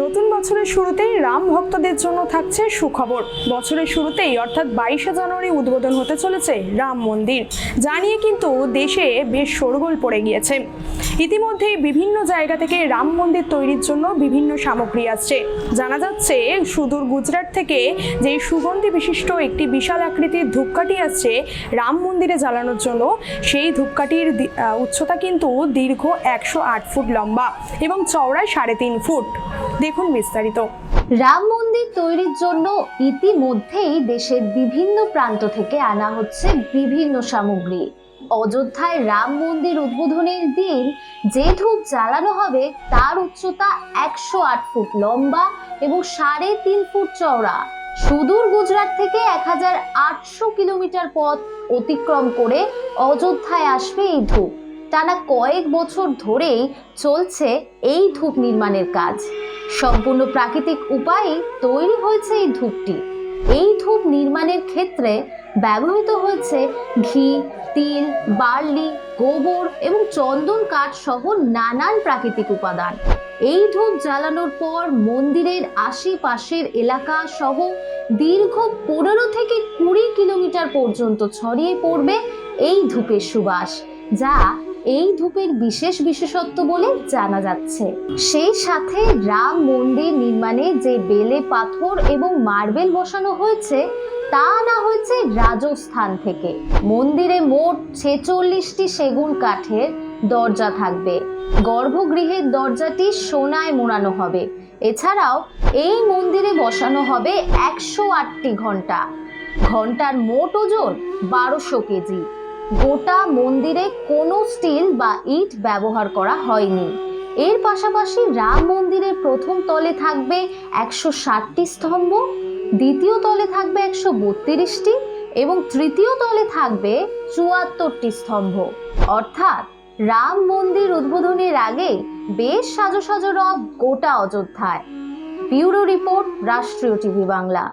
নতুন বছরের শুরুতেই রাম ভক্তদের জন্য থাকছে সুখবর। বছরের শুরুতেই অর্থাৎ বাইশে জানুয়ারি উদ্বোধন হতে চলেছে রাম মন্দির। যা নিয়ে কিন্তু দেশে বেশ শোরগোল পড়ে গিয়েছে। ইতিমধ্যেই বিভিন্ন জায়গা থেকে রাম মন্দির তৈরির জন্য বিভিন্ন সামগ্রী আসছে। জানা যাচ্ছে, সুদূর গুজরাট থেকে যে সুগন্ধি বিশিষ্ট একটি বিশাল আকৃতির ধূপকাঠি আসছে রাম মন্দিরে জ্বালানোর জন্য, সেই ধূপকাঠির উচ্চতা কিন্তু দীর্ঘ একশো আট ফুট লম্বা এবং চওড়ায় সাড়ে তিন ফুট। দেখুন বিস্তারিত। রাম মন্দির তৈরির জন্য ইতিমধ্যেই দেশের বিভিন্ন প্রান্ত থেকে আনা হচ্ছে বিভিন্ন সামগ্রী। অযোধ্যায় রাম মন্দির উদ্বোধনের দিন যে ধূপ জ্বালানো হবে তার উচ্চতা একশো আট ফুট লম্বা এবং সাড়ে তিন ফুট চওড়া। সুদূর গুজরাট থেকে এক হাজার আটশো কিলোমিটার পথ অতিক্রম করে অযোধ্যায় আসবে এই ধূপ। টানা কয়েক বছর ধরেই চলছে এই ধূপ নির্মাণের কাজ। সম্পূর্ণ প্রাকৃতিক উপায়ে তৈরি হয়েছে এই ধূপটি। এই ধূপ নির্মাণের ক্ষেত্রে ব্যবহৃত হয়েছে ঘি, তিল, বার্লি, গোবর এবং চন্দন কাঠ সহ নানান প্রাকৃতিক উপাদান। এই ধূপ জ্বালানোর পর মন্দিরের আশেপাশের এলাকা সহ দীর্ঘ পনেরো থেকে কুড়ি কিলোমিটার পর্যন্ত ছড়িয়ে পড়বে এই ধূপের সুবাস, যা এই ধূপের বিশেষ বিশেষত্ব বলে জানা যাচ্ছে। সেই সাথে রাম মন্দির নির্মাণে যে বেলে পাথর এবং মার্বেল বসানো হয়েছে, তা আনা হয়েছে রাজস্থান থেকে। মন্দিরে মোট ছেচল্লিশটি সেগুন কাঠের দরজা থাকবে। গর্ভগৃহের দরজাটি সোনায় মোড়ানো হবে। এছাড়াও এই মন্দিরে বসানো হবে একশো আটটি ঘণ্টা ঘণ্টার মোট ওজন বারোশো কেজি। গোটা মন্দিরে কোনো স্টিল বা ইট ব্যবহার করা হয়নি। এর পাশাপাশি রাম মন্দিরের প্রথম তলে থাকবে একশো ষাটটি স্তম্ভ, দ্বিতীয় তলে থাকবে একশো বত্রিশটি এবং তৃতীয় তলে থাকবে চুয়াত্তরটি স্তম্ভ। অর্থাৎ রাম মন্দির উদ্বোধনের আগে বেশ সাজো সাজো রব গোটা অযোধ্যায়। Bureau report, Rashtriya TV Bangla.